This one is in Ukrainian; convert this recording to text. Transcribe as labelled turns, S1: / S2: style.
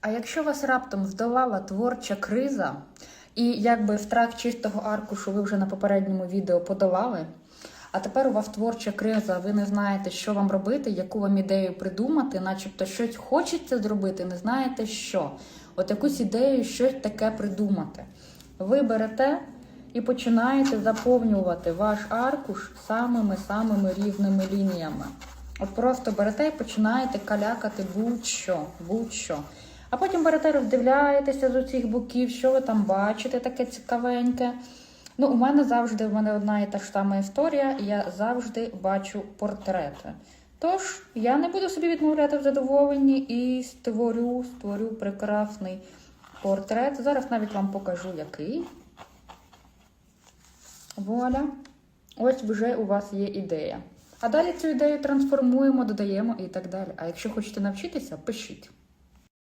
S1: А якщо вас раптом здолала творча криза, і якби страх чистого аркушу ви вже на попередньому відео подолали, а тепер у вас творча криза, ви не знаєте, що вам робити, яку вам ідею придумати, начебто щось хочеться зробити, не знаєте що. От якусь ідею, щось таке придумати. Ви берете і починаєте заповнювати ваш аркуш самими-самими рівними лініями. От просто берете і починаєте калякати будь-що, будь-що. А потім берете, роздивляєтеся з усіх боків, що ви там бачите, таке цікавеньке. Ну, у мене завжди в мене одна і та ж сама історія, я завжди бачу портрети. Тож я не буду собі відмовляти в задоволенні і створю, створю прекрасний портрет. Зараз навіть вам покажу який. Вуаля. Ось вже у вас є ідея. А далі цю ідею трансформуємо, додаємо і так далі. А якщо хочете навчитися, пишіть.